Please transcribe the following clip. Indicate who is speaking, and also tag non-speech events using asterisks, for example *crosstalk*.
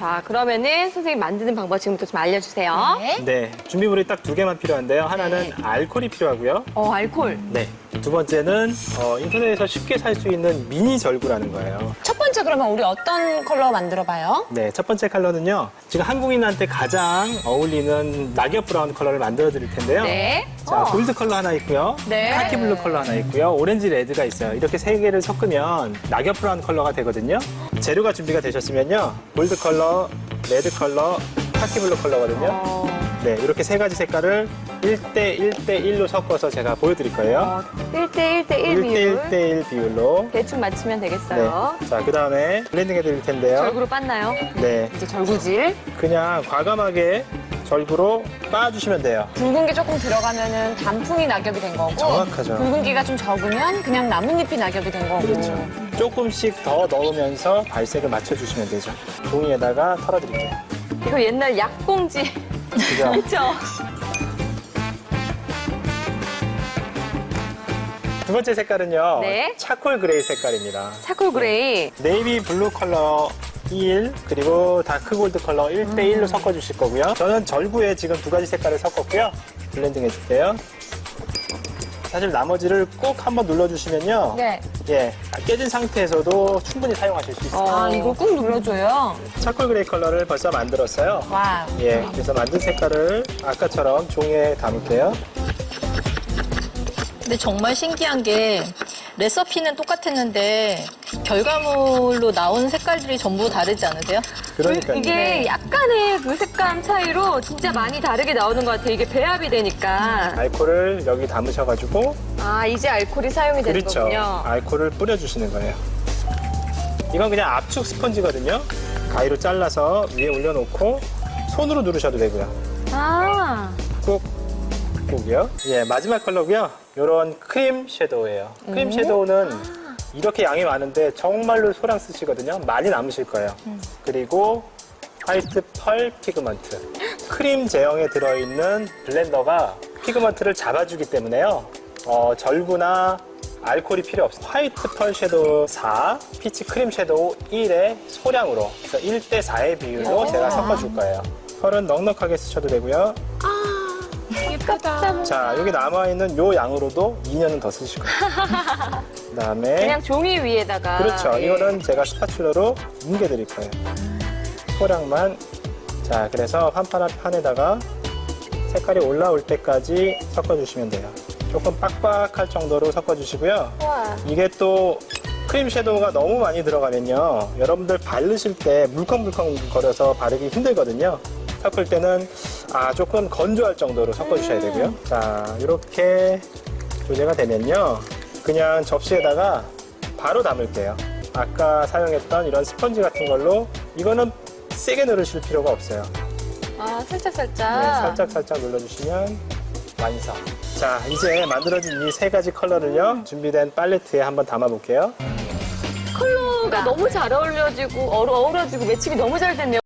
Speaker 1: 자, 그러면은 선생님 만드는 방법 지금부터 좀 알려주세요.
Speaker 2: 네.
Speaker 3: 네, 준비물이 딱 두 개만 필요한데요. 하나는 알코올이 필요하고요.
Speaker 1: 어, 알콜.
Speaker 3: 네. 두 번째는 어, 인터넷에서 쉽게 살 수 있는 미니 절구라는 거예요.
Speaker 2: 첫 번째 그러면 우리 어떤 컬러 만들어 봐요?
Speaker 3: 네, 첫 번째 컬러는요. 지금 한국인한테 가장 어울리는 낙엽 브라운 컬러를 만들어 드릴 텐데요.
Speaker 1: 네.
Speaker 3: 자, 골드 컬러 하나 있고요.
Speaker 1: 네.
Speaker 3: 카키 블루 컬러 하나 있고요. 오렌지 레드가 있어요. 이렇게 세 개를 섞으면 낙엽 브라운 컬러가 되거든요. 재료가 준비가 되셨으면요. 골드 컬러, 레드 컬러, 카키 블루 컬러거든요.
Speaker 1: 어,
Speaker 3: 네, 이렇게 세 가지 색깔을 1대 1대 1로 섞어서 제가 보여드릴 거예요.
Speaker 1: 어, 1대 1대 1
Speaker 3: 1대
Speaker 1: 비율.
Speaker 3: 1대 1 비율로.
Speaker 1: 대충 맞추면
Speaker 3: 네.
Speaker 1: 되겠어요.
Speaker 3: 자, 그 다음에 블렌딩 해드릴 텐데요.
Speaker 1: 절구로 빻나요?
Speaker 3: 네.
Speaker 1: 이제 절구질.
Speaker 3: 그냥 과감하게 절구로 빻아주시면 돼요.
Speaker 2: 붉은기 조금 들어가면은 단풍이 낙엽이 된 거고
Speaker 3: 정확하죠.
Speaker 2: 붉은 기가 좀 적으면 그냥 나뭇잎이 낙엽이 된 거고
Speaker 3: 그렇죠. 조금씩 더 넣으면서 발색을 맞춰주시면 되죠. 종이에다가 털어드릴게요.
Speaker 1: 이거 옛날 약봉지.
Speaker 3: 그죠? *laughs*
Speaker 1: 그쵸?
Speaker 3: 두 번째 색깔은요.
Speaker 1: 네.
Speaker 3: 차콜 그레이 색깔입니다.
Speaker 1: 차콜 그레이.
Speaker 3: 네이비 블루 컬러 1 그리고 다크 골드 컬러 1대 1로 섞어 주실 거고요. 저는 절구에 지금 두 가지 색깔을 섞었고요. 블렌딩 해줄게요. 사실 나머지를 꾹 한번 눌러주시면요.
Speaker 2: 네.
Speaker 3: 예, 깨진 상태에서도 충분히 사용하실 수 있어요.
Speaker 2: 아 이걸 꾹 눌러줘요
Speaker 3: 차콜 그레이 컬러를 벌써 만들었어요.
Speaker 2: 와
Speaker 3: 예, 그래서 만든 색깔을 아까처럼 종이에 담을게요.
Speaker 4: 근데 정말 신기한 게 레시피는 똑같았는데 결과물로 나온 색깔들이 전부 다르지 않으세요?
Speaker 3: 그러니까요.
Speaker 1: 이게 약간의 그 색감 차이로 진짜 많이 다르게 나오는 것 같아요. 이게 배합이 되니까.
Speaker 3: 알코올을 여기 담으셔가지고
Speaker 1: 아, 이제 알콜이 사용이 되는
Speaker 3: 그렇죠.
Speaker 1: 거군요.
Speaker 3: 알코올을 뿌려주시는 거예요. 이건 그냥 압축 스펀지거든요. 가위로 잘라서 위에 올려놓고 손으로 누르셔도 되고요.
Speaker 1: 아,
Speaker 3: 꾹, 꾹이요. 예, 마지막 컬러고요. 이런 크림 섀도우예요. 크림 섀도우는 이렇게 양이 많은데 정말로 소량 쓰시거든요. 많이 남으실 거예요. 그리고 화이트 펄 피그먼트. 크림 제형에 들어있는 블렌더가 피그먼트를 잡아주기 때문에요. 어, 절구나 알코올이 필요 없어요. 화이트 펄 섀도우 4, 피치 크림 섀도우 1의 소량으로 그래서 1대 4의 비율로 제가 섞어줄 거예요. 펄은 넉넉하게 쓰셔도 되고요.
Speaker 1: 예쁘다.
Speaker 3: 자, 여기 남아있는 요 양으로도 2년은 더 쓰실 거예요. *laughs* 그 다음에.
Speaker 1: 그냥 종이 위에다가.
Speaker 3: 그렇죠.
Speaker 1: 예.
Speaker 3: 이거는 제가 스파츌러로 뭉개드릴 거예요. 소량만. 자, 그래서 판판 판에다가 색깔이 올라올 때까지 섞어주시면 돼요. 조금 빡빡할 정도로 섞어주시고요.
Speaker 1: 우와.
Speaker 3: 이게 또 크림 섀도우가 너무 많이 들어가면요. 여러분들 바르실 때 물컹물컹 거려서 바르기 힘들거든요. 섞을 때는 아 조금 건조할 정도로 섞어주셔야 되고요. 자 이렇게 조제가 되면요. 그냥 접시에다가 바로 담을게요. 아까 사용했던 이런 스펀지 같은 걸로 이거는 세게 누르실 필요가 없어요.
Speaker 1: 아, 살짝 살짝.
Speaker 3: 네, 살짝 살짝 눌러주시면 완성. 자, 이제 만들어진 이 세 가지 컬러를요, 준비된 팔레트에 한번 담아볼게요.
Speaker 1: 컬러가 너무 잘 어울려지고 어우- 어우러지고 매칭이 너무 잘 됐네요.